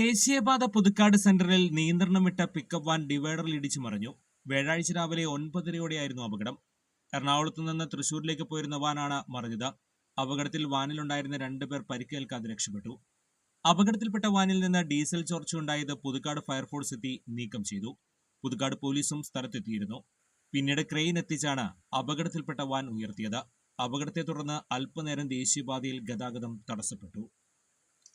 ദേശീയപാത പുതുക്കാട് സെന്ററിൽ നിയന്ത്രണം വിട്ട പിക്കപ്പ് വാൻ ഡിവൈഡറിൽ ഇടിച്ചു മറിഞ്ഞു. വ്യാഴാഴ്ച രാവിലെ ഒൻപതരയോടെയായിരുന്നു അപകടം. എറണാകുളത്ത് നിന്ന് തൃശൂരിലേക്ക് പോയിരുന്ന വാനാണ് മറിഞ്ഞത്. അപകടത്തിൽ വാനിലുണ്ടായിരുന്ന രണ്ടുപേർ പരിക്കേൽക്കാതെ രക്ഷപ്പെട്ടു. അപകടത്തിൽപ്പെട്ട വാനിൽ നിന്ന് ഡീസൽ ചോർച്ചയുണ്ടായത് പുതുക്കാട് ഫയർഫോഴ്സ് എത്തി നീക്കം ചെയ്തു. പുതുക്കാട് പോലീസും സ്ഥലത്തെത്തിയിരുന്നു. പിന്നീട് ക്രെയിൻ എത്തിച്ചാണ് അപകടത്തിൽപ്പെട്ട വാൻ ഉയർത്തിയത്. അപകടത്തെ തുടർന്ന് അല്പനേരം ദേശീയപാതയിൽ ഗതാഗതം തടസ്സപ്പെട്ടു.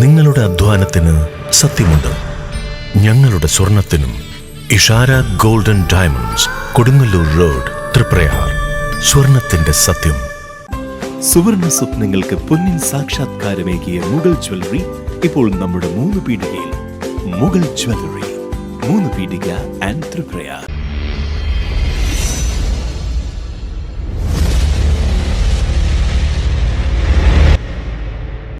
നിങ്ങളുടെ അധ്വാനത്തിന് സത്യമുണ്ട്. ഞങ്ങളുടെ സ്വർണത്തിനും Ishara golden diamonds Kodungallur road Triprayar സ്വർണത്തിന്റെ സത്യം. സുവർണ സ്വപ്നങ്ങൾക്ക് പൊന്നിൻ സാക്ഷാത്കാരമേകിയ മുഗൾ ജ്വല്ലറി ഇപ്പോൾ നമ്മുടെ മൂന്ന് പീടികയിൽ. മുഗൾ ജ്വല്ലറി മൂന്ന് പീടിക ആൻഡ് ത്രിപ്രയാർ